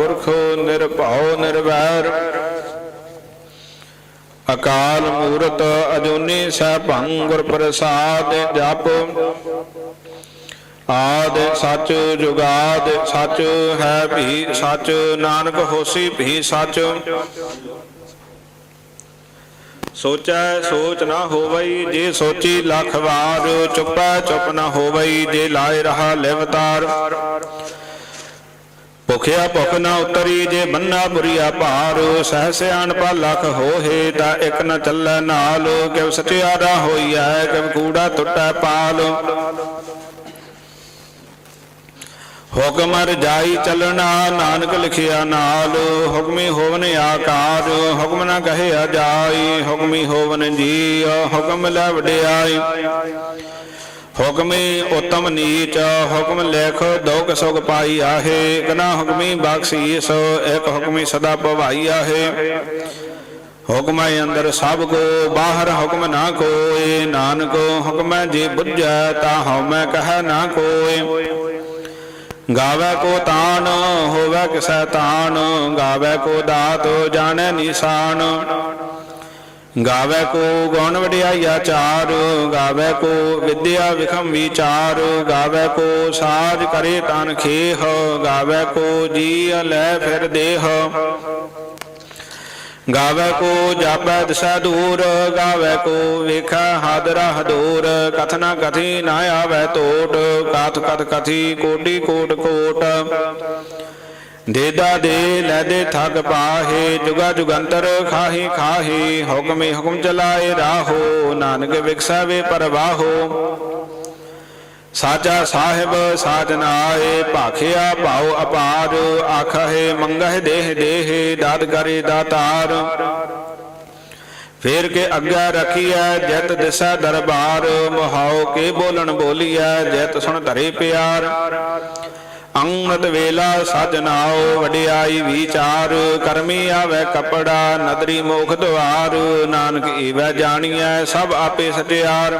ਪੁਰਖ ਨਿਰਭਉ ਨਿਰਵੈਰ। ਅਕਾਲ ਮੂਰਤ ਅਜੂਨੀ ਸੈਭੰ ਗੁਰ ਪ੍ਰਸਾਦ ਜਪ। ਆਦ ਸੱਚ ਜੁਗਾਦ ਸੱਚ ਹੈ ਵੀ ਸੱਚ, ਨਾਨਕ ਹੋਸੀ ਵੀ ਸੱਚ। ਸੋਚੈ ਸੋਚ ਨਾ ਹੋਵਈ, ਜੇ ਸੋਚੀ ਲੱਖ ਵਾਰ, ਚੁੱਪੈ ਚੁੱਪ ਨਾ ਹੋਵਈ, ਜੇ ਲਾਏ ਰਹਾ ਲਿਵਤਾਰ। ਭੁਖਿਆ ਭੁਖ ਨਾ ਉਤਰੀ ਜੇ ਬੰਨਾ ਬੁਰੀਆ ਭਾਰ, ਸਹਿ ਸਿਆਣ ਪਾ ਹੋਏ ਤਾਂ ਇੱਕ ਨ ਚੱਲੈ ਨਾਲ। ਕਿਵ ਸਚਿਆਰਾ ਹੋਈਐ ਕਿਵ ਕੂੜਾ ਟੁੱਟੈ ਪਾਲ। ਹੁਕਮ ਰਜਾਈ ਚੱਲਣਾ, ਨਾਨਕ ਲਿਖਿਆ ਨਾਲ। ਹੁਕਮੀ ਹੋਵਨ ਆਕਾਰ, ਹੁਕਮ ਨਾ ਕਹਿਆ ਜਾਈ ਹੁਕਮੀ ਹੋਵਨ ਜੀ ਹੁਕਮ ਲੈ ਵਡਿਆਈ। ਹੁਕਮੀ ਉਤਮ ਨੀਚ, ਹੁਕਮ ਲਿਖ ਦੋਗ ਸੁਖ ਪਾਈ ਆਹੇ ਕਨਾ ਹੁਕਮੀ ਬਖਸ਼ੀਸ, ਇੱਕ ਹੁਕਮੀ ਸਦਾ ਭਵਾਈ ਆਹੇ। ਹੁਕਮੈ ਅੰਦਰ ਸਭ ਕੋ, ਬਾਹਰ ਹੁਕਮ ਨਾ ਕੋਏ, ਨਾਨਕ ਹੁਕਮੈ ਜੇ ਬੁੱਝੈ, ਤਾ ਹਉਮੈ ਕਹੈ ਨਾ ਕੋਏ। ਗਾਵੇ ਕੋ ਤਾਨ, ਹੋਵੇ ਕਿਸੈ ਤਾਨ, ਗਾਵੇ ਕੋ ਦਾਤ, ਜਾਣੈ ਨਿਸ਼ਾਨ। ਗਾਵੇ ਕੋ ਗੁਣ ਵਡਿਆਈਆ ਚਾਰ, ਗਾਵੇ ਕੋ ਵਿਦਿਆ ਵਿਖਮ ਵਿਚਾਰ, ਗਾਵੇ ਕੋ ਸਾਜ ਕਰੇ ਤਨ ਖੇਹ, ਗਾਵੇ ਕੋ ਜੀ ਲੈ ਫਿਰ ਦੇਹ। ਗਾਵੇ ਕੋ ਜਾਪੈ ਦਿਸ਼ਾ ਦੂਰ, ਗਾਵੇ ਕੋ ਵੇਖੈ ਹਾਦਰਾ ਹਦੂਰ ਕਥਨਾ ਕਥੀ ਨਾ ਆਵੇ ਟੋਟ ਕਾਥ ਕਥ ਕਥੀ ਕੋਟੀ ਕੋਟ ਕੋਟ। ਦੇਦਾ ਦੇ ਲੈ ਦੇ ਠਗ ਪਾਹੇ, ਜੁਗਾ ਜੁਗੰਤਰ ਖਾਹੀ ਖਾਹੀ, ਹੁਕਮੇ ਹੁਕਮ ਚਲਾਏ ਰਾਹੋ, ਨਾਨਕ ਵਿਖਸਾਵੇ ਪਰਵਾਹੋ। ਸਾਚਾ ਸਾਹਿਬ ਸਾਜਨਾਏ ਭਾਖਿਆ ਭਾਉ ਅਪਾਰ, ਆਖਹਿ ਮੰਗਹਿ ਦੇਹ ਦੇਹ, ਦਾਤ ਕਰੇ ਦਾਤਾਰ। ਫੇਰ ਕੇ ਅੱਗਾ ਰਖੀਐ, ਜਤ ਦਿਸਾ ਦਰਬਾਰ, ਮਹਾਉ ਕੇ ਬੋਲਣ ਬੋਲੀਐ, ਜਤ ਸੁਣ ਧਰੇ ਪਿਆਰ। ਅੰਮ੍ਰਿਤ ਵੇਲਾ ਸਜਨਾਓ ਵਡਿਆਈ ਵਿਚਾਰ। ਕਰਮੀ ਆਵੇ ਕਪੜਾ, ਨਦਰੀ ਮੋਖ ਦਵਾਰ। ਨਾਨਕ ਈਵੈ ਜਾਣੀਐ, ਸਭ ਆਪੇ ਸਟਿਆਰ।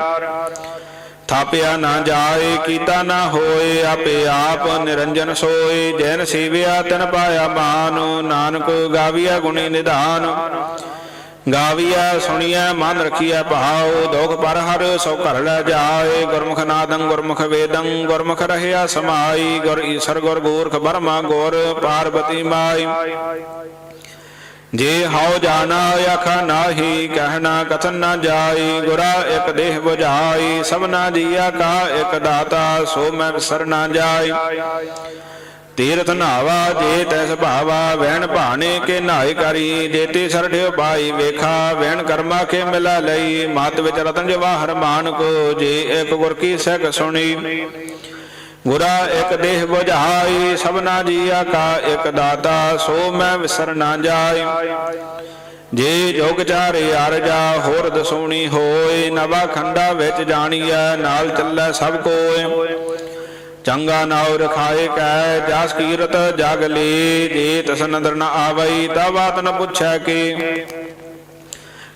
ਥਾਪਿਆ ਨਾ ਜਾਏ, ਕੀਤਾ ਨਾ ਹੋਏ, ਆਪੇ ਆਪ ਨਿਰੰਜਨ ਸੋਏ। ਜੈਨ ਸੇਵਿਆ, ਤਨ ਪਾਇਆ ਮਾਨ। ਨਾਨਕ ਗਾਵੀਆ ਗੁਣੀ ਨਿਧਾਨ। ਗਾਵੀਆ ਸੁਣੀਐ, ਮਨ ਰਖੀਐ ਭਾਉ ਦੁਖ ਪਰ ਹਰ ਸੋ ਘਰ ਲੈ ਜਾਏ। ਗੁਰਮੁਖ ਨਾਦੰ, ਗੁਰਮੁਖ ਵੇਦੰ, ਗੁਰਮੁਖ ਰਹਿਆ ਸਮਾਈ। ਗੁਰ ਈਸ਼ਰ, ਗੁਰ ਗੋਰਖ ਬਰਮਾ, ਗੁਰ ਪਾਰਬਤੀ ਮਾਈ। ਜੇ ਹਉ ਜਾਣਾ ਆਖਾ ਨਾਹੀ ਕਹਿਣਾ ਕਥਨ ਨਾ ਜਾਈ। ਗੁਰਾ ਇੱਕ ਦੇਹ 부ਝਾਈ ਸਭਨਾ ਜੀਆ ਕਾ ਇਕ ਦਾਤਾ, ਸੋ ਮੈਂ ਵਿਸਰ ਨਾ ਜਾਈ। ਤੀਰਥ ਨਾਵਾ ਜੇ ਤੈਸ ਭਾਵਾ ਵਹਿਣ ਭਾਣੇ ਕੇ ਨਾਏ ਕਰੀ ਦੇਤੇ ਸਰਠਿਓ ਪਾਈ ਵੇਖਾ, ਵਹਿਣ ਕਰਮਾ ਕੇ ਮਿਲਾ ਲਈ, ਮਤ ਵਿੱਚ ਰਤਨ ਜਵਾਹਰ ਮਾਨ ਕੋ, ਜੇ ਇੱਕ ਗੁਰ ਕੀ ਸਿੱਖ ਸੁਣੀ। ਗੁਰਾ ਇੱਕ ਦੇਹ 부ਝਾਈ ਸਭਨਾ ਜੀਆ ਕਾ ਇੱਕ ਦਾਤਾ, ਸੋ ਮੈਂ ਵਿਸਰ ਨਾ ਜਾਈ। ਜੇ ਜੋਗ ਚਾਰੇ ਅਰਜਾ ਹੋਰ ਦਸੂਣੀ ਹੋਏ, ਨਵਾ ਖੰਡਾ ਵਿੱਚ ਜਾਣੀਐ, ਨਾਲ ਚੱਲੈ ਸਭ ਕੋਏ। ਚੰਗਾ ਨਾਉ ਰਖਾਏ ਕੈ ਜਸ ਕੀਰਤ ਜਗ ਲੇ, ਜੇ ਤਸ ਨਦਰ ਨ ਆਵਈ ਤਾ ਬਾਤ ਨ ਪੁੱਛੈ ਕੀ।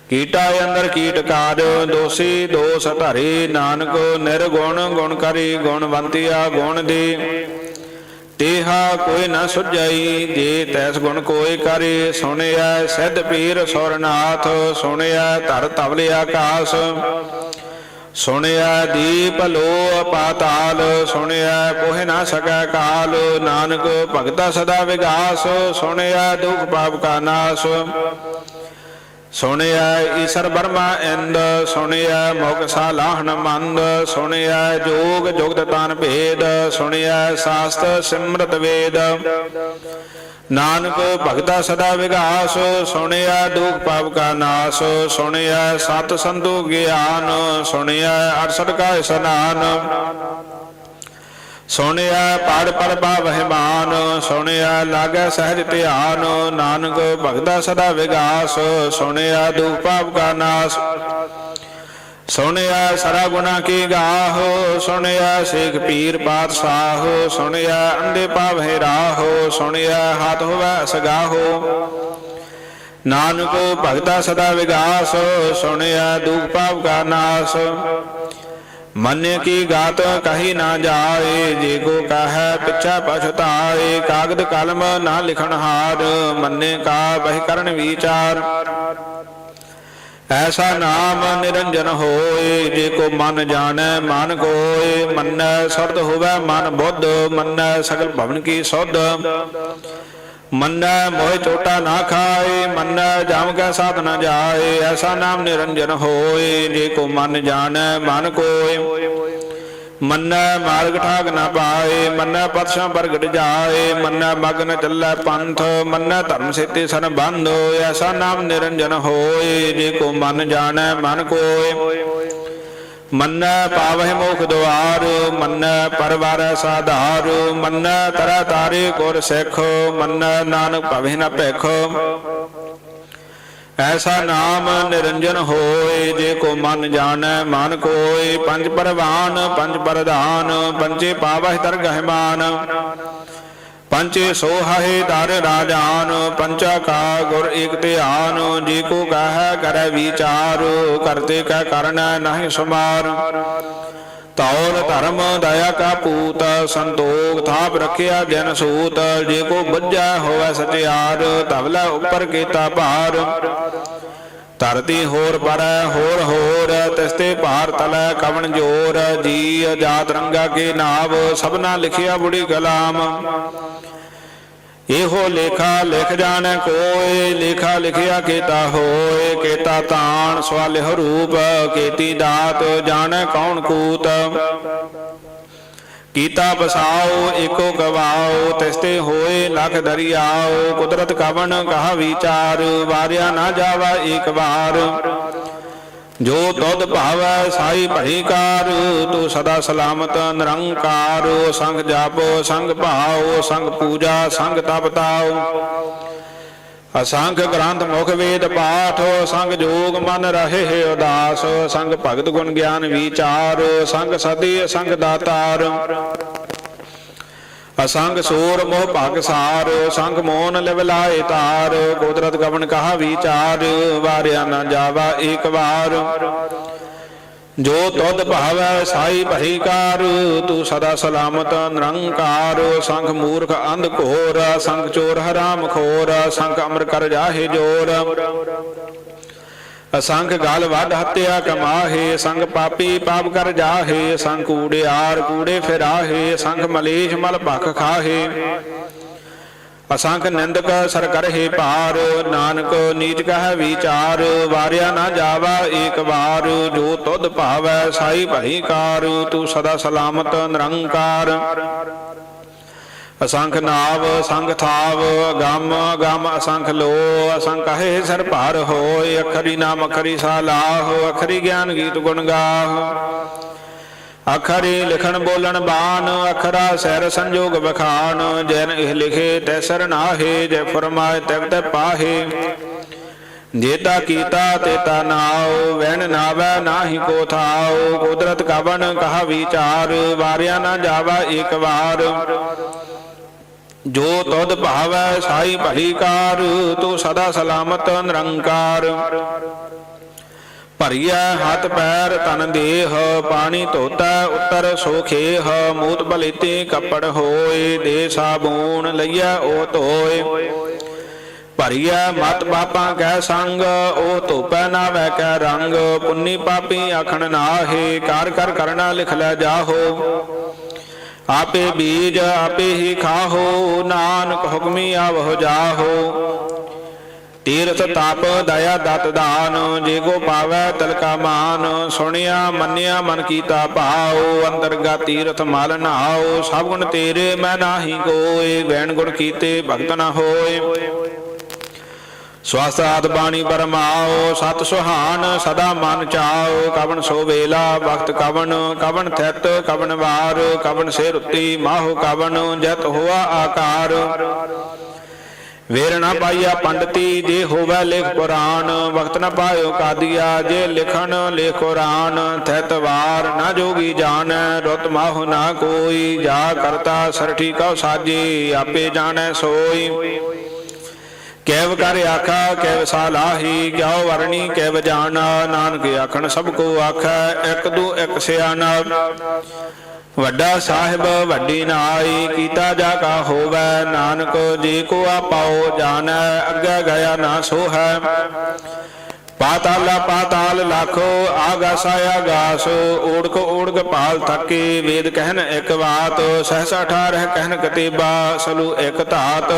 ਕੀਟਾ ਅੰਦਰ ਕੀਟ ਕਾਜ ਦੋਸੀ ਦੋਸ ਧਰੇ, ਨਾਨਕ ਨਿਰਗੁਣ ਗੁਣ ਕਰੀ, ਗੁਣਵੰਤਿਆ ਗੁਣ ਦੇ। ਤੇਹਾ ਕੋਈ ਨਾ ਸੁਝਈ, ਜੇ ਤੈਸ ਗੁਣ ਕੋਈ ਕਰੇ ਸੁਣਿਆ ਸਿੱਧ ਪੀਰ ਸੁਰਨਾਥ ਸੁਣਿਆ ਧਰ ਤਵਲੇ ਆਕਾਸ। ਸੁਣਿਆ ਦੀਪ ਲੋ ਪਾਤਾਲ, ਸੁਣਿਆ ਕੋਹ ਨਾ ਸਕੈ ਕਾਲ, ਨਾਨਕ ਭਗਤਾ ਸਦਾ ਵਿਗਾਸ, ਸੁਣਿਆ ਦੁਖ ਪਾਪ ਕਾ ਨਾਸ। ਸੁਣਿਆ ਈਸ਼ਰ ਬਰਮਾ ਇੰਦ, ਸੁਣਿਆ ਮੁਖ ਸਾਲਾਹਣ ਮੰਦ, ਸੁਣਿਆ ਜੋਗ ਜੁਗਤ ਤਨ ਭੇਦ, ਸੁਣਿਆ ਸਾਸਤ ਸਿਮਰਤ ਵੇਦ। ਨਾਨਕ ਭਗਤਾ ਸਦਾ ਵਿਗਾਸ, ਸੁਣਿਆ ਦੁਖ ਪਾਪ ਕਾ ਨਾਸ, ਸੁਣਿਆ ਸਤ ਸੰਤੋ ਗਿਆਨ, ਸੁਣਿਆ ਅਰਸਦ ਕਾ ਇਸਨਾਨ। ਸੁਣਿਆ ਪੜ ਪੜ ਬਾਵਹਿ ਸੁਣਿਆ ਲਾਗੈ ਸਹਿਜ ਧਿਆਨ, ਨਾਨਕ ਭਗਤਾ ਸਦਾ ਵਿਗਾਸ, ਸੁਣਿਆ ਦੁਖ ਪਾਪ ਕਾ ਨਾਸ। ਸੁਣਿਆ ਸਰਾ ਗੁਨਾ ਕੀ ਗਾਹੋ, ਸੁਣਿਆ ਸੇਖ ਪੀਰ ਪਾਤਸ਼ਾਹ, ਸੁਣਿਆ ਅੰਦੇ ਪਾਵਹਿ ਰਾਹੋ, ਸੁਣਿਆ ਹੱਥ ਹੋਵੈ ਸਗਾਹੋ। ਨਾਨਕ ਭਗਤਾ ਸਦਾ ਵਿਗਾਸ, ਸੁਣਿਆ ਦੁਖ ਪਾਪ ਕਾ ਨਾਸ। ਮੰਨੇ ਕੀ ਗਾਤ ਕਹੀ ਨਾ ਜਾਏ, ਜੇ ਕੋ ਕਹੈ ਪਿਛਾ ਪਛਤਾਏ, ਕਾਗਦ ਕਲਮ ਨਾ ਲਿਖਣ ਹਾਰ। ਮੰਨੇ ਕਾ ਬਹਿ ਕਰਨ ਵਿਚਾਰ। ਐਸਾ ਨਾਮ ਨਿਰੰਜਨ ਹੋਏ, ਜੇ ਕੋ ਮਨ ਜਾਣੈ ਮਨ ਕੋਏ, ਮੰਨੈ ਸਰਦ ਹੋਵੇ ਮਨ ਬੁੱਧ, ਮੰਨੈ ਸਗਲ ਭਵਨ ਕੀ ਸੁਧ। ਮੰਨੈ ਮੋਹਿ ਚੋਟਾ ਨਾ ਖਾਏ, ਮੰਨੈ ਜਾਮ ਕੈ ਸਾਧ ਨਾ ਜਾਏ, ਐਸਾ ਨਾਮ ਨਿਰੰਜਨ ਹੋਏ, ਜੇ ਕੋ ਮਨ ਜਾਣੈ ਮਨ ਕੋਏ। ਮੰਨੈ ਮਾਰਗ ਠਾਗ ਨਾ ਪਾਏ, ਮੰਨੈ ਪਤਸ਼ਾਂ ਪ੍ਰਗਟ ਜਾਏ, ਮੰਨੈ ਮਗਨ ਚੱਲੈ ਪੰਥ, ਮੰਨੈ ਧਰਮ ਸੇਤੇ ਸਨ ਬੰਧ ਐਸਾ ਨਾਮ ਨਿਰੰਜਨ ਹੋਏ, ਜੇ ਕੋ ਮਨ ਜਾਣੈ ਮਨ ਕੋਏ। ਮੰਨੈ ਪਾਵਹਿ ਮੁਖ ਦੁਆਰ, ਮੰਨੈ ਪਰਵਾਰ ਸਾਧਾਰ, ਮੰਨੈ ਤਰਾ ਤਾਰੇ ਗੁਰ ਸਿੱਖ, ਮੰਨੈ ਨਾਨਕ ਭਵਹਿ ਨ ਭਿਖ। ਐਸਾ ਨਾਮ ਨਿਰੰਜਨ ਹੋਏ, ਜੇ ਕੋ ਮਨ ਜਾਣੈ, ਮਨ ਕੋਏ। ਪੰਜ ਪਰਵਾਨ, ਪੰਜ ਪਰਧਾਨ, ਪੰਜੇ ਪਾਵਹਿ ਦਰਗਹਿ ਮਾਨ। ਪੰਚੇ ਸੋਹਾਏ ਦਰ ਰਾਜਾਨ, ਪੰਚਾ ਕਾ ਗੁਰ ਏਕ ਧਿਆਨ। ਜੇ ਕੋ ਕਹੈ, ਕਰੈ ਵਿਚਾਰ ਕਰਤੇ ਕੈ ਕਰਨਾ, ਨਹੀਂ ਸਮਾਰ। ਤੌਲ ਧਰਮ ਦਇਆ ਕਾ ਪੂਤ ਸੰਤੋਖ ਥਾਪ ਰਖਿਆ ਜਨ ਸੂਤ, ਜੇ ਕੋ ਬੱਜਾ ਹੋਵੇ ਸਚਿਆਰ, ਧਵਲਾ ਉੱਪਰ ਕੀਤਾ ਭਾਰ। ਧਰਤੀ ਹੋਰ ਪਰੈ, ਹੋਰ ਹੋਰ ਤਿਸਤੇ ਭਾਰ ਤਲੈ ਕਵਣ ਜੋਰ ਜੀ ਜਾਤ ਰੰਗਾ ਕੇ ਨਾਵ, ਸਭਨਾ ਲਿਖਿਆ ਬੁੜੀ ਕਲਾਮ। ਇਹੋ ਲੇਖਾ ਲਿਖ ਜਾਣ ਕੋਏ, ਲੇਖਾ ਲਿਖਿਆ ਕੀਤਾ ਹੋਏ, ਕੀਤਾ ਤਾਣ ਸਵਾਲਿਹ ਰੂਪ ਕੀਤੀ ਦਾਤ ਜਾਣ ਕੌਣ ਕੂਤ। ਕੀਤਾ ਬਸਾਓ ਏਕੋ ਗਵਾਓ, ਤਿਸਤੇ ਹੋਏ ਲਖ ਦਰਿਆਓ, ਕੁਦਰਤ ਕਵਣ ਕਹਾ ਵਿਚਾਰ, ਵਾਰਿਆ ਨਾ ਜਾਵਾ ਏਕ ਵਾਰ। ਜੋ ਤੁਧ ਭਾਵੈ ਸਾਈ ਭਈ ਕਾਰ ਤੂੰ ਸਦਾ ਸਲਾਮਤ, ਨਿਰੰਕਾਰ, ਸੰਗ ਜਾਪੋ, ਸੰਗ ਭਾਓ ਸੰਗ ਪੂਜਾ, ਸੰਗ ਤਪ ਤਾਓ ਅਸੰਖ ਗ੍ਰੰਥ ਮੁਖ ਵੇਦ ਪਾਠ, ਸੰਗ ਜੋਗ ਮਨ ਰਹੇ ਉਦਾਸ, ਸੰਗ ਭਗਤ ਗੁਣ ਗਿਆਨ ਵਿਚਾਰ, ਸੰਗ ਸਦੀ, ਸੰਗ ਦਾਤਾਰ। ਅਸੰਗ ਸੂਰ ਮੋਹ ਭਗ ਸਾਰ, ਸੰਗ ਮੋਨ ਲਿਵ ਤਾਰ ਕੁਦਰਤ ਗਵਨ ਕਹਾ ਵਿਚਾਰ, ਵਾਰਿਆ ਨਾ ਜਾਵਾ ਏਕ ਵਾਰ। ਜੋ ਤੁਧ ਭਾਵੈ ਸਾਈ ਭਈ ਕਾਰ ਤੂੰ ਸਦਾ ਸਲਾਮਤ ਨਿਰੰਕਾਰ। ਸੰਖ ਮੂਰਖ ਅੰਧ ਘੋਰ ਸੰਖ ਚੋਰ ਹਰਾਮ ਖੋਰ ਸੰਖ ਅਮਰ ਕਰ ਜਾਹੇ ਜੋਰ। ਅਸੰਖ ਗਲ ਵੱਢ ਹੱਤਿਆ ਕਮਾਹੇ, ਸੰਗ ਪਾਪੀ ਪਾਪ ਕਰ ਜਾਹੇ, ਸੰਗ ਕੂੜਿਆਰ ਕੂੜੇ ਫਿਰਾਹੇ, ਸੰਗ ਮਲੇਸ਼ ਮਲ ਭਖ ਖਾਹੇ। ਅਸੰਖ ਨਿੰਦਕ ਸਰ ਕਰਹਿ ਭਾਰ, ਨਾਨਕ ਨੀਚ ਕਹੈ ਵਿਚਾਰ, ਵਾਰਿਆ ਨਾ ਜਾਵਾ ਏਕ ਵਾਰ, ਜੋ ਤੁਧ ਭਾਵੈ ਸਾਈ ਭਈ ਕਾਰ, ਤੂੰ ਸਦਾ ਸਲਾਮਤ ਨਿਰੰਕਾਰ। ਅਸੰਖ ਨਾਵ, ਸੰਗ ਥਾਵ, ਗਮ ਗਮ ਅਸੰਖ ਲੋ, ਅਸੰਖ ਹੈ ਸਰ ਭਾਰ ਹੋਏ, ਅਖਰੀ ਨਾਮ ਅਖਰੀ ਸਾਲਾਹ, ਅਖਰੀ ਗਿਆਨ ਗੀਤ ਗੁਣ ਗਾਹ। ਅਖਰੀ ਲਿਖਣ ਬੋਲਣ ਬਾਣ, ਅਖਰਾ ਸਹਿਰ ਸੰਜੋਗ ਬਖਾਨ ਜੈਨ ਇਹ ਲਿਖੇ ਤੈ ਸਰਨਾਹੇ ਜੈ ਫਰਮਾਏ ਤੈ ਤੈ ਪਾਹੇ। ਜੇਤਾ ਕੀਤਾ ਤੇਤਾ ਨਾਉ, ਵੈਣ ਨਾਵੈ ਨਾਹੀ ਕੋ ਥਾਉ, ਕੁਦਰਤ ਕਵਨ ਕਹਾ ਵਿਚਾਰ, ਵਾਰਿਆ ਨਾ ਜਾਵਾ ਏਕ ਵਾਰ। ਜੋ ਤੁਧ ਭਾਵੈ ਸਾਈ ਭਈ ਕਾਰ ਤੂੰ ਸਦਾ ਸਲਾਮਤ ਨਿਰੰਕਾਰ। ਭਰੀਐ ਹੱਥ ਪੈਰ ਤਨ ਦੇਹ, ਪਾਣੀ ਧੋਤਾ ਉਤਰ ਸੋਖੇਹ, ਮੂਤ ਬਲੀਤੇ ਕੱਪੜ ਹੋਏ, ਦੇ ਸਾਬੂਨ ਲਈਐ ਉਹ ਧੋਏ। ਭਰੀਐ ਮਤ ਬਾਪਾਂ ਕੈ ਸੰਗ ਉਹ ਧੋਪੈ ਨਾ ਵੈ ਕੈ ਰੰਗ, ਪੁੰਨੀ ਪਾਪੀ ਆਖਣ ਨਾਹੇ, ਕਾਰ ਕਰ ਕਰਨਾ ਲਿਖ ਲੈ ਜਾਹੋ। ਆਪੇ ਬੀਜ ਆਪੇ ਹੀ ਖਾਹੋ, ਨਾਨਕ ਹੁਕਮੀ ਆਵਹੁ ਜਾਹੋ। ਤੀਰਥ ਤਪ ਦਇਆ ਦਤ ਦਾਨ, ਜੇ ਕੋ ਪਾਵੈ ਤਲਕਾ ਮਾਨ। ਸੁਣਿਆ, ਮੰਨਿਆ, ਮਨ ਕੀਤਾ ਭਾਉ ਅੰਤਰਗਾ ਤੀਰਥ ਮਲ ਨਹਾਓ ਸਭ ਗੁਣ ਤੇਰੇ ਮੈਂ ਨਾਹੀ ਕੋਏ, ਵੈਣ ਗੁਣ ਕੀਤੇ ਭਗਤ ਨਾ ਹੋਏ। ਸਵਾਸਤ ਬਾਣੀ ਪਰਮਾਓ ਸਤ ਸੁਹਾਨ ਸਦਾ ਮਨ ਚਾਓ ਕਵਨ ਸੋ ਵੇਲਾ, ਵਕਤ ਕਵਨ ਕਵਨ ਥਿਤ ਕਵਨ ਵਾਰ ਕਵਨ ਸੇ ਉੱਤੀ, ਮਾਹੋ ਕਵਨ ਜਤ ਹੋਆ ਆਕਾਰ। ਵੇਰ ਨਾ ਪਾਈਆ ਪੰਡਤੀ, ਜੇ ਹੋਵੇ ਲਿਖ ਪੁਰਾਣ, ਵਕਤ ਨਾ ਪਾਇਓ ਕਾਦੀਆ, ਜੇ ਲਿਖਣ ਲਿਖ ਕੁਰਾਨ ਥਿਤ ਵਾਰ ਨਾ ਜੋਗੀ ਜਾਣ, ਰੁਤ ਮਾਹੁ ਨਾ ਕੋਈ, ਜਾ ਕਰਤਾ ਸਰਠੀ ਕਉ ਸਾਜੀ, ਆਪੇ ਜਾਣੈ ਸੋਈ। ਕੈਵ ਕਰ ਆਖਾ, ਕੈਵ ਸਾਲਾਹੀ ਕਿਉ ਵਰਣੀ, ਕੈਵ ਜਾਣਾ, ਨਾਨਕ ਆਖਣ ਸਭ ਕੋ ਆਖੈ, ਇੱਕ ਦੋ ਇੱਕ ਸਿਆਣਾ। ਵੱਡਾ ਸਾਹਿਬ, ਵੱਡੀ ਨਾਈ, ਕੀਤਾ ਜਾ ਕਾ ਹੋਵੈ, ਨਾਨਕ ਜੀ ਕੋ ਆਪਾਓ ਜਾਣੈ, ਅੱਗੇ ਗਿਆ ਨਾ ਸੋ ਹੈ ਪਾਤਾਲਾ ਪਾਤਾਲ ਲਾਖੋ ਆਗਾਸ ਆਗਾਸ ਓੜਕ ਓੜਕ ਪਾਲ ਥਕੇ, ਵੇਦ ਕਹਿਨ ਇੱਕ ਬਾਤ, ਸਹਸਾ ਠਾਰਹ ਕਹਿਨ ਕਤੀਬਾ, ਸਲੂ ਇੱਕ ਧਾਤ।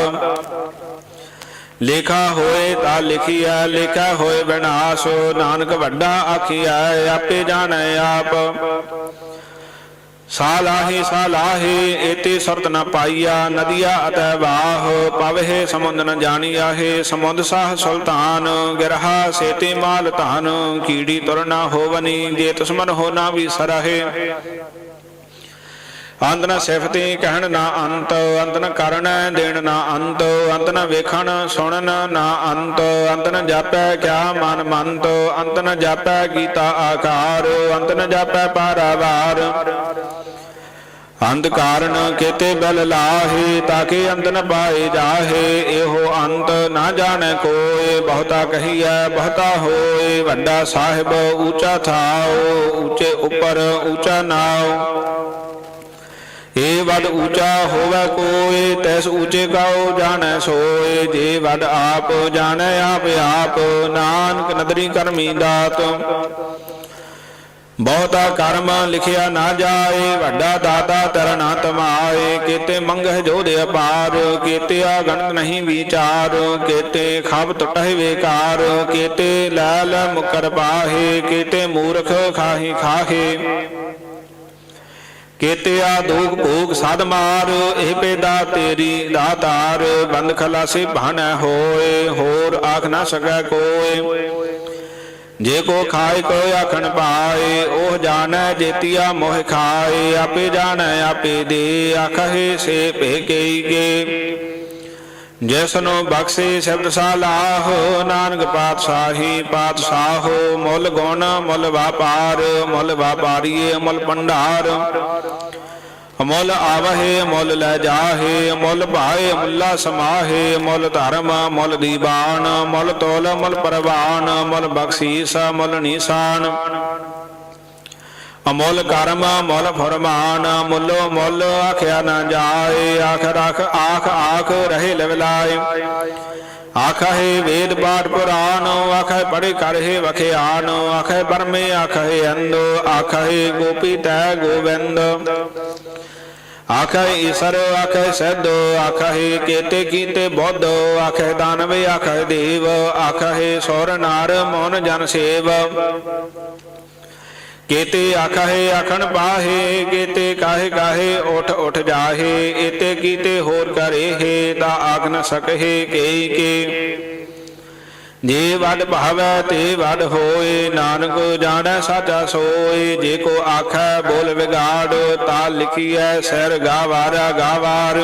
ਲੇਖਾ ਹੋਏ ਤਾਂ ਲਿਖੀਐ, ਲੇਖਾ ਹੋਏ ਵਿਨਾਸ਼ ਨਾਨਕ ਵੱਡਾ ਆਖੀਐ, ਆਪੇ ਜਾਣੈ ਆਪ। ਸਾਲਾਹੇ ਸਾਲਾਹੇ, ਏਤੇ ਸਰਤ ਨ ਪਾਈਆ, ਨਦੀਆ ਅਤੈ ਵਾਹ, ਪਵਹਿ ਸਮੁੰਦ ਨ ਜਾਣੀਆਹੇ ਸਮੁੰਦ ਸਾਹ ਸੁਲਤਾਨ, ਗਿਰਹਾ ਸੇਤੇ ਮਾਲ ਧਨ, ਕੀੜੀ ਤੁਰ ਨਾ ਹੋਵਨੀ, ਜੇ ਤੁਸਮਨ ਹੋ ਨਾ ਵੀ ਸਰਹੇ। ਅੰਤ ਨ ਸਿਫਤੀ ਕਹਿਣ ਨਾ ਅੰਤ ਅੰਤ ਨ ਕਰਨ ਦੇਣ ਨਾ ਅੰਤ ਅੰਤ ਨ ਵੇਖਣ ਸੁਣਨ ਨਾ ਅੰਤ ਅੰਤ ਨ ਜਾਪੈ ਕਿਆ ਮਨ ਮੰਤ ਅੰਤ ਨ ਜਾਪੈ ਗੀਤਾ ਆਕਾਰ ਅੰਤ ਨ ਜਾਪੈ ਪਾਰਾਵਾਰ। ਅੰਧ ਕਾਰਨ ਕੇਤੇ ਬਲ ਲਾਹੇ ਤਾਕੇ ਅੰਤ ਨ ਪਾਏ ਜਾਹੇ, ਇਹੋ ਅੰਤ ਨਾ ਜਾਣੈ ਕੋਏ, ਬਹੁਤਾ ਕਹੀਐ, ਬਹੁਤਾ ਹੋਏ, ਵੱਡਾ ਸਾਹਿਬ ਊਚਾ ਥਾਓ ਊਚੇ ਉੱਪਰ ਊਚਾ ਨਾਉ। ਏ ਵਡ ਊਚਾ ਹੋਵੇ ਕੋਏ, ਤੈਸ ਊਚੇ ਗਾਉ ਜਾਣੈ ਸੋਏ। ਜੇ ਵਡ ਆਪ ਜਾਣੈ, ਆਪ ਆਪ ਨਾਨਕ ਨਦਰੀ ਕਰਮੀ ਦਾਤ ਬਹੁਤਾ ਕਰਮ ਲਿਖਿਆ ਨਾ ਜਾਏ, ਵੱਡਾ ਦਾਤਾ ਤਰਨਾ ਤਮਾਏ ਕੀਤੇ ਮੰਗਹਿ ਜੋਧ ਅਪਾਰ, ਕੀਤੇ ਗਣਤ ਨਹੀਂ ਵਿਚਾਰ। ਕੀਤੇ ਖਬ ਟਟਹਿ ਵੇਕਾਰ, ਕੀਤੇ ਲਾਲ ਮੁਕਰ ਪਾਹੇ, ਕੀਤੇ ਮੂਰਖ ਖਾਹੀ ਖਾਹੇ। ਕੀਤਿਆ ਦੋਗ ਭੋਗ ਸਦ ਮਾਰ, ਇਹ ਪੇਦਾ ਤੇਰੀ ਦਾਤਾਰ ਬੰਦ ਖਲਾਸੇ ਭਾਣੈ ਹੋਏ, ਹੋਰ ਆਖ ਨਾ ਸਕੈ ਕੋਏ। ਜੇ ਕੋ ਖਾਏ, ਕੋ ਆਖਣ ਪਾਏ, ਉਹ ਜਾਣੈ ਜੇਤੀਆ ਮੋਹ ਖਾਏ, ਆਪੇ ਜਾਣੈ, ਆਪੇ ਦੇ ਆਖੇ ਸੇ ਭੇ ਕਈ ਜਿਸਨੂੰ ਬਖਸ਼ੇ ਸ਼ਬਦ ਸਾਲਾਹ, ਨਾਨਕ ਪਾਤਸ਼ਾਹੀ ਪਾਤਸ਼ਾਹੋ, ਮੁੱਲ ਗੁਣ, ਮੁੱਲ ਵਪਾਰ, ਮੁੱਲ ਵਾਪਾਰੀਏ, ਮੁੱਲ ਭੰਡਾਰ। ਮੁੱਲ ਆਵਹਿ, ਮੁੱਲ ਲੈ ਜਾਹੇ, ਮੁੱਲ ਭਾਏ, ਮੁੱਲਾ ਸਮਾਹੇ, ਮੁੱਲ ਧਰਮ, ਮੁੱਲ ਦੀਵਾਨ ਮੁੱਲ ਤੋਲ, ਮੁੱਲ ਪਰਵਾਨ, ਮੁੱਲ ਬਖਸ਼ੀਸ, ਮੁੱਲ ਨਿਸ਼ਾਨ। ਅਮੁੱਲ ਕਰਮ ਮੁੱਲ ਫਰਮਾਨ, ਮੁੱਲੋ ਮੁੱਲ ਆਖਿਆ ਨਾ ਜਾਏ, ਆਖ ਰਖ, ਆਖ ਆਖ ਰਹੇ ਲਵਲਾਏ। ਆਖੇ ਵੇਦ ਪਾਠ ਪੁਰਾਨ ਆਖੇ ਪੜੇ ਕਰਹਿ ਵਖਿਆਨ, ਆਖੇ ਬਰਮੇ ਆਖੇ ਅੰਦੋ ਆਖੇ ਗੋਪੀ ਤੈ ਗੋਵਿੰਦ ਆਖੇ ਈਸਰ, ਆਖੇ ਸਦ ਆਖੇ ਕੇਤੇ ਕੀਤੇ ਬੁੱਧ, ਆਖੇ ਦਾਨਵੇ, ਆਖੇ ਦੇਵ, ਆਖੇ ਸੋਰ ਨਾਰ ਮੋਨ ਜਨ ਸੇਵ। ਕੇਤੇ ਆਖੇ ਆਖਣ ਪਾਹੇ ਕੇਤੇ ਕਾਹੇ ਕਾਹੇ ਉਠ ਉਠ ਜਾਹੇ, ਏਤੇ ਕੀਤੇ ਹੋਰ ਕਰੇ ਹੈ, ਤਾ ਆਖ ਨ ਸਕਹਿ ਕੇ ਕੇ। ਜੇ ਵਡ ਭਾਵੈ, ਤੇ ਵਡ ਹੋਏ, ਨਾਨਕ ਜਾਣੈ ਸਾਚਾ ਸੋਏ, ਜੇ ਕੋ ਆਖੈ ਬੋਲ ਵਿਗਾੜ, ਤਾ ਲਿਖੀਐ ਸਿਰ ਗਾਵਾਰਾ, ਗਾਵਾਰ।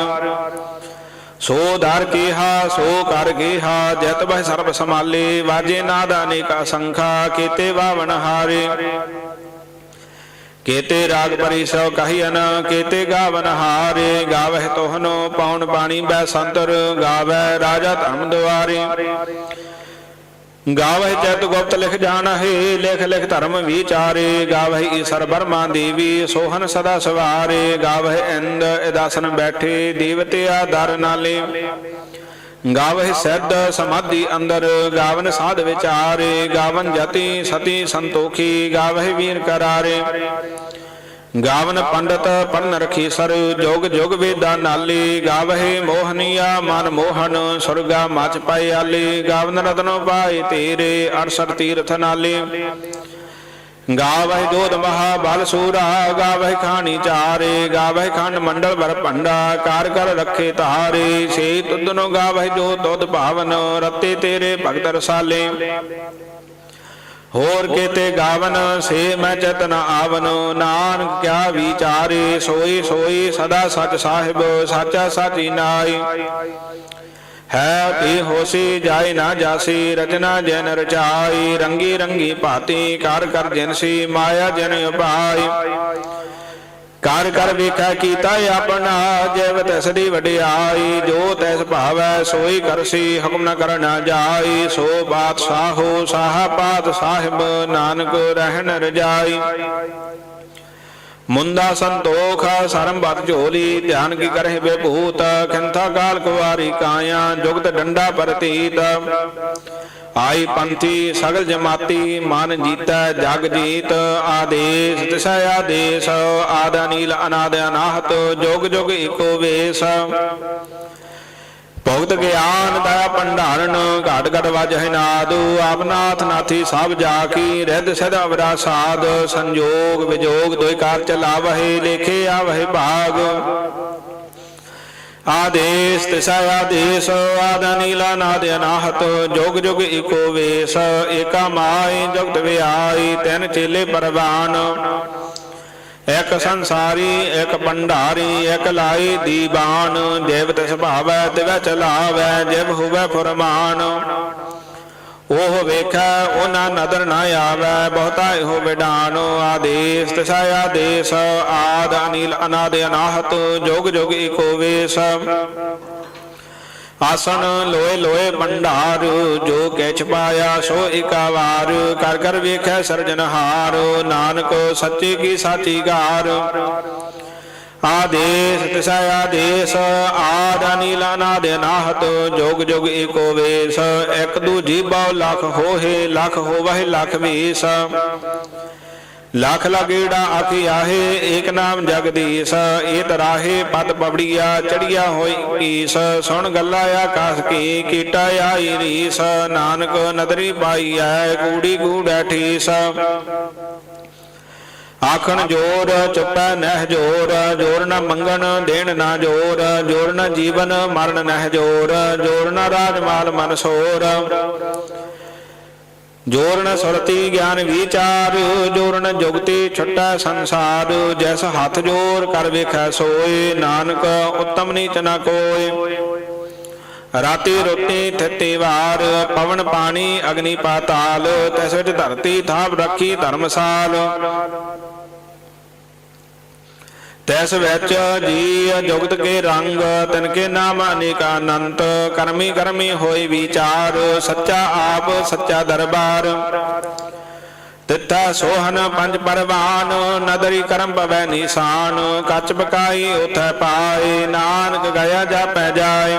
ਸੋ ਧਰ ਕੀਹਾ, ਸੋ ਕਰ ਕੀਹਾ ਜਤ ਬਹਿ ਸਰਬ ਸਮਾਲੇ ਵਾਜੇ ਨਾਦ ਅਨੇਕਾ ਸੰਖਾ, ਕੀਤੇ ਵਾਵਨ ਹਾਰੇ। ਕੇਤੇ ਰਾਗ ਪਰੀ ਸੋ ਕਹੀਨ ਕੇਤੇ ਗਾਵਨ ਹਾਰੇ, ਗਾਵਹਿ ਤੋਹਨੋ ਪੌਣ ਪਾਣੀ ਬੈ ਸੰਤਰ ਗਾਵੈ ਰਾਜਾ ਧਰਮ ਦੁਆਰੇ। ਗਾਵਹਿ ਚੈਤ ਗੁਪਤ ਲਿਖ ਜਾਣਹਿ, ਲਿਖ ਲਿਖ ਧਰਮ ਵਿਚਾਰੇ। ਗਾਵਹਿ ਈਸਰ ਬਰਮਾ ਦੇਵੀ, ਸੋਹਨ ਸਦਾ ਸਵਾਰੇ। ਗਾਵਹਿ ਇੰਦ ਇਦਾਸਨ ਬੈਠੇ, ਦੇਵਤਿਆ ਦਰ ਨਾਲੇ। ਗਾਵਹਿ ਸਦ ਸਮਾਧੀ ਅੰਦਰ, ਗਾਵਨ ਸਾਧ ਵਿਚਾਰੇ, ਗਾਵਨ ਜਤੀ ਸਤੀ ਸੰਤੋਖੀ, ਗਾਵਹਿ ਵੀਰ ਕਰਾਰੇ। ਗਾਵਨ ਪੰਡਤ ਪੜਨ ਰਖੀ ਸਰ ਜੋਗ ਜੋਗ ਵੇਦਾ ਨਾਲੀ, ਗਾਵਹਿ ਮੋਹਨੀਆ ਮਨ ਮੋਹਨ, ਸੁਰਗਾ ਮਾਚ ਪਾਏ ਆਲੀ, ਗਾਵਨ ਰਤਨੋ ਪਾਏ ਤੇਰੇ 68 ਤੀਰਥ ਨਾਲੀ। ਗਾਵਹਿ ਜੋਧ ਮਹਾ ਬਲ ਸੂਰਾ, ਗਾਵਹਿ ਖਾਣੀ ਚਾਰੇ, ਗਾਵਹਿ ਖੰਡ ਮੰਡਲ ਵਰ ਭੰਡਾ, ਕਾਰ ਕਰ ਰੱਖੇ ਤਾਰੇ ਸੇ ਤੁਧਨੋ ਗਾਵਹਿ ਜੋ ਤੁਧ ਭਾਵਨ, ਰਤੇ ਤੇਰੇ ਭਗਤ ਰਸਾਲੇ। ਹੋਰ ਕੇਤੇ ਗਾਵਨ ਸੇ ਮੈਂ ਚਤਨ ਆਵਨ, ਨਾਨਕ ਕਿਆ ਵਿਚਾਰੇ, ਸੋਈ ਸੋਈ ਸਦਾ ਸਚ ਸਾਹਿਬ, ਸਾਚਾ ਸਾਚੀ ਨਾਈ। ਹੈ ਤੇ ਹੋਸੀ ਜਾਏ ਨਾ ਜਾਸੀ, ਰਚਨਾ ਜਨ ਰਚਾਈ, ਰੰਗੀ ਰੰਗੀ ਭਾਤੀ ਕਰ ਕਰ ਜਿਨਸੀ ਮਾਇਆ ਜਨ ਉਪਾਈ ਕਰ ਕਰ ਵੇਖੈ ਕੀਤਾ ਆਪਣਾ, ਜਿਵ ਤਿਸ ਦੀ ਵਡਿਆਈ, ਜੋ ਤੈਸ ਭਾਵੈ ਸੋਈ ਕਰਸੀ ਹੁਕਮ ਨ ਕਰਨਾ ਜਾਈ। ਸੋ ਬਾਦਸ਼ਾਹੋ ਸਾਹ ਪਾਤ ਸਾਹਿਬ ਨਾਨਕ ਰਹਿਣ ਰਜਾਈ। ਮੁੰਦਾ ਸੰਤੋਖ, ਸਰਮ ਬਤ ਝੋਲੀ, ਧਿਆਨ ਕੀ ਕਰਹਿ ਬੇਭੂਤ, ਖੰਥਾ ਕਾਲ ਕੁਵਾਰੀ ਕਾਇਆ, ਜੁਗਤ ਡੰਡਾ ਪ੍ਰਤੀਤ। ਆਈ ਪੰਥੀ ਸਗਲ ਜਮਾਤੀ, ਮਨ ਜੀਤੈ ਜਗ ਜੀਤ। ਆਦੇਸ ਤਿਸੈ ਆਦੇਸ, ਆਦਾ ਨੀਲ ਅਨਾਦ ਅਨਾਹਤ, ਜੋਗ ਜੋਗ ਏਕੋ ਵੇਸ। ਭਗਤ ਗਿਆਨ ਦਾ ਭੰਡਾਰਨ ਘਟ ਘਟ ਵਜਹਿ ਨਾਦੂ। ਆਪਨਾਥ ਨਾਥੀ ਸਭ ਜਾ ਕੀ ਰਿੱਧ ਸਿਧ ਅਵਰਾ ਸਾਧ, ਸੰਜੋਗ, ਵਿਜੋਗ ਦੋਇ ਕਾਰ ਚਲਾਵਹਿ, ਲੇਖੇ ਆਵਹਿ ਭਾਗ। ਆਦੇਸ, ਤਿਸਾ ਆਦੇਸ, ਆਦਾ ਨੀਲਾ ਨਾਦ ਅਨਾਹਤ, ਜੋਗ ਜੁਗ ਏਕੋ ਵੇਸ, ਏਕਾ ਮਾਈ ਜਗਤ ਵਿਆਈ ਤਿੰਨ ਚੇਲੇ ਪਰਵਾਨ। ਇਕ ਸੰਸਾਰੀ, ਇਕ ਭੰਡਾਰੀ, ਇਕ ਲਾਈ ਦੀਵਾਨ ਜਿਵ ਤਿਸ ਭਾਵੈ, ਤਿਵੈ ਚਲਾਵੈ, ਜਿਵ ਹੋਵੈ ਫਰਮਾਨ। ਉਹ ਵੇਖੈ, ਉਹਨਾਂ ਨਦਰ ਨਾ ਆਵੈ, ਬਹੁਤਾ ਹੋ ਵਿਡਾਨ। ਆਦੇਸ, ਤਿਸਾ ਆਦੇਸ, ਆਦ ਅਨੀਲ ਅਨਾਦ ਅਨਾਹਤ, ਜੋਗ ਜੋਗ ਏਕੋ ਵੇਸ। ਆਸਣ ਲੋਏ ਲੋਏ ਭੰਡਾਰ ਜੋ ਕਿਛ ਪਾਇਆ ਸੋ ਇਕਾ ਕਰ ਕਰ ਵੇਖੈ ਸਰਜਨਹਾਰ ਨਾਨਕ ਸੱਚੇ ਕੀ ਸਾਚੀ ਗਾਰ ਆਦੇਸ ਤਿਸਾ ਆਦੇਸ, ਆਦ ਅਨੀਲ ਅਨਾਦ ਅਨਾਹਤ ਜੋਗ ਜੋਗ ਏਕੋ ਵੇਸ। ਇਕ ਦੂਜੀ ਬਹੁ ਲਖ ਹੋਏ ਲਖ ਹੋਵਹਿ ਲਖ ਵੀਸ ਲੱਖ ਲਗੇੜਾ ਆਖੀ ਆਹੇ ਏਕ ਨਾਮ ਜਗਦੀਸ਼ ਏ ਤਰਾਹੇ ਪਦ ਪਵੜੀਆ ਚੜੀਆ ਹੋਈ ਕੀਸ ਸੁਣ ਗੱਲਾ ਆਕਾਸ ਕੀ ਕੀਟਾ ਆਈ ਰੀਸ ਨਾਨਕ ਨਦਰੀ ਪਾਈ ਐ ਕੂੜੀ ਕੂੜੈ ਠੀਸ ਆਖਣ ਜੋਰ ਚੁੱਪੈ ਨਹਿ ਜੋਰ ਜੋਰ ਨ ਮੰਗਣ ਦੇਣ ਨਾ ਜੋਰ ਜੋਰ ਨ ਜੀਵਨ ਮਰਨ ਨਹਿ ਜੋਰ ਜੋਰ ਨ ਰਾਜ ਮਾਲ ਮਨ ਜੋਰਨ ਸੁਰਤੀ ਗਿਆਨ ਵਿਚਾਰ ਜੋਰਨ ਜੁਗਤੀ ਛੱਟਾ ਸੰਸਾਰ, ਜੈਸ ਹੱਥ ਜੋਰ ਕਰ ਵੇਖੈ ਸੋਏ, ਨਾਨਕ ਉਤਮ ਨੀਚ ਨ ਕੋਏ। ਰਾਤੀ ਰੋਟੀ ਥਿੱਤੀ ਵਾਰ, ਪਵਨ ਪਾਣੀ ਅਗਨੀ ਪਾਤਾਲ, ਤੈਸ ਵਿੱਚ ਧਰਤੀ ਥਾਪ ਰੱਖੀ ਧਰਮਸਾਲ। ਤੈਸ ਵਿੱਚ ਜੀ ਜੁਗਤ ਕੇ ਰੰਗ, ਤਿਨ ਕੇ ਨਾਮ ਅਨੇਕ ਅਨੰਤ ਕਰਮੀ ਕਰਮੀ ਹੋਈ ਵਿਚਾਰ, ਸੱਚਾ ਆਪ, ਸੱਚਾ ਦਰਬਾਰ। ਤਿੱਥਾ ਸੋਹਨ ਪੰਜ ਪਰਵਾਨ, ਨਦਰੀ ਕਰਮ ਪਵੈ ਨਿਸ਼ਾਨ। ਕੱਚ ਬਕਾਈ ਉਥੈ ਪਾਏ, ਨਾਨਕ ਗਿਆ ਜਾਪੈ ਜਾਏ।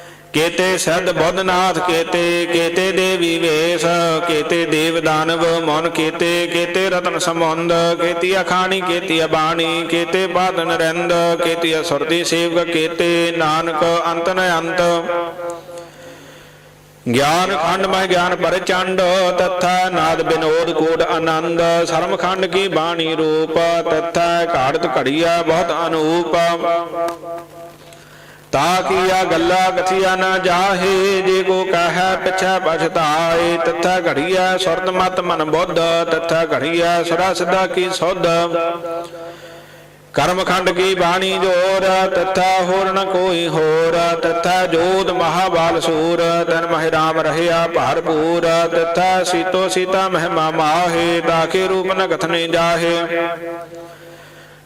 ਕੇਤੇ ਸਦ ਬੁੱਧਨਾਥ, ਕੇਤੇ ਕੇਤੇ ਦੇਵੀ ਵੇਸ, ਕੇਤੇ ਦੇਵ ਦਾਨਵ ਮਨ, ਕੇਤੇ ਕੇਤੇ ਰਤਨ ਸਮੁੰਦ ਕੇਤੀ ਅਖਾਣੀ, ਕੇਤੀ ਬਾਣੀ ਕੇਤੇ ਬਾਦ ਨਰਿੰਦ, ਕੇਤੀ ਸੁਰਤੀ ਸੇਵਕ, ਕੇਤੇ ਨਾਨਕ ਅੰਤ ਨ ਅੰਤ। ਗਿਆਨ ਖੰਡ ਮੈਂ ਗਿਆਨ ਪਰਚੰਡ, ਤਥਾ ਨਾਦ ਬਿਨੋਦ ਕੋਟ ਆਨੰਦ। ਸਰਮ ਖੰਡ ਕੀ ਬਾਣੀ ਰੂਪ, ਤਥਾ ਘਾੜਤ ਘੜੀਆ ਬਹੁਤ ਅਨੂਪ। ਤਾ ਆ ਗੱਲਾ ਕਥਿਆ ਨਾ ਜਾਹੇ? ਜੇ ਕੋ ਕਹੈ ਪਿਛੈ ਪਛਤਾਏ ਤਥਾ ਘੜੀਐ ਸੁਰਤ ਮਤ ਮਨ ਬੁੱਧ, ਤਥਾ ਘੜੀਐ ਸੁਰਾ ਸਿਧਾ ਕੀ ਸੁਧ। ਕਰਮ ਖੰਡ ਕੀ ਬਾਣੀ ਜੋਰ, ਤਥਾ ਹੋਰ ਨ ਕੋਈ ਹੋਰ, ਤਥਾ ਜੋਤ ਮਹਾਬਾਲ ਸੂਰ, ਤਨ ਮਹਿ ਰਾਮ ਰਹਿਆ ਭਰਪੂਰ ਤਥਾ ਸੀਤੋ ਸੀਤਾ ਮਹਿਮਾ ਮਾਹੇ ਤਾਕੇ ਰੂਪ ਨ ਕਥਨੇ ਜਾਹੇ?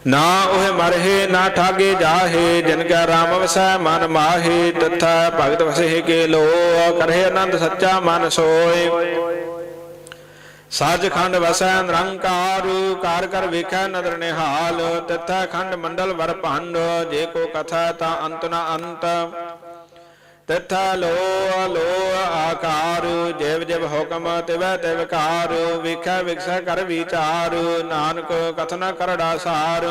ਨਾ ਉਹ ਮਰਹੇ, ਨਾ ਠਾਗੇ ਜਾਹੇ, ਜਿਨ ਕੈ ਰਾਮ ਵਸੈ ਮਨ ਮਾਹੇ, ਤਥਾ ਭਗਤ ਵਸੇ ਕੇ ਲੋ ਕਰਹਿ ਆਨੰਦ ਸੱਚਾ ਮਨ ਸੋਏ। ਸਾਜ ਖੰਡ ਵਸੈ ਨਿਰੰਕਾਰ, ਕਾਰ ਕਰ ਵੇਖੈ ਨਦਰ ਨਿਹਾਲ, ਤਥਾ ਖੰਡ ਮੰਡਲ ਵਰ ਭੰਡ, ਜੇ ਕੋ ਕਥਾ ਤਾ ਅੰਤ ਨ ਅੰਤ। ਤਿਥ ਲੋ ਲੋ ਆਕਾਰ, ਜਿਵ ਜਿਵ ਹੁਕਮ, ਤਿਵੈ ਤਿਵ ਕਾਰ, ਵੇਖੈ ਵਿਖਸੈ ਕਰ ਵਿਚਾਰ, ਨਾਨਕ ਕਥਨਾ ਕਰੜਾ ਸਾਰ।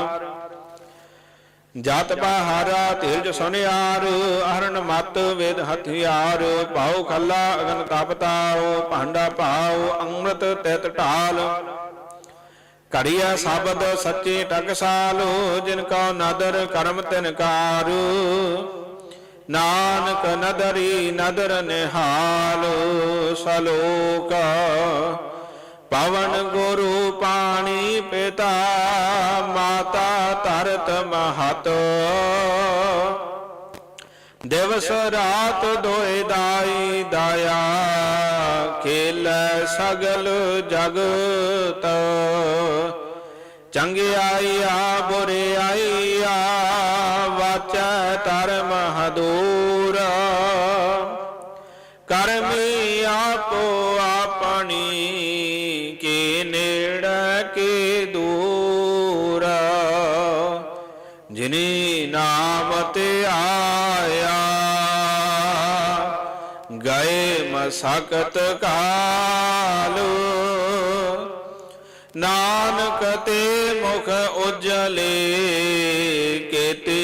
ਜਤ ਪਹਾਰਾ, ਤੇਜ ਸੁਨਿਆਰ ਅਹਰਨ ਮਤ ਵੇਦ ਹਥਿਆਰ ਪਾਉ ਖੱਲਾ ਅਗਨ ਤਪਤਾਉ, ਭਾਂਡਾ ਪਾਉ ਅੰਮ੍ਰਿਤ ਤਿਤ ਢਾਲ। ਘੜੀਆ ਸ਼ਬਦ ਸੱਚੇ ਟਕਸਾਲ, ਜਿਨ ਕਉ ਨਦਰ ਕਰਮ ਤਿਨ ਕਾਰ ਨਾਨਕ ਨਦਰੀ ਨਦਰ ਨਿਹਾਲ ਸਲੋਕ। ਪਵਨ ਗੁਰੂ ਪਾਣੀ ਪਿਤਾ, ਮਾਤਾ ਧਰਤ ਮਹਤ। ਦਿਵਸ ਰਾਤ ਦੋਇ ਦਾਈ ਦਾਇਆ, ਖੇਲ ਸਗਲ ਜਗਤ। ਚੰਗਿਆਈਆ, ਬੁਰਿਆਈਆ ਆ ਧਰਮ ਹਦੂਰ ਕਰਮੀ ਆਪੋ ਆਪਣੀ ਕੇ ਨੇੜੇ ਕੇ ਦੂਰ। ਜਿਨੀ ਨਾਮ ਤੇ ਆਇਆ, ਗਏ ਮਸਕਤ ਕਾਲ। ਨਾਨਕ ਤੇ ਮੁਖ ਉਜਲੇ ਕੇਤੀ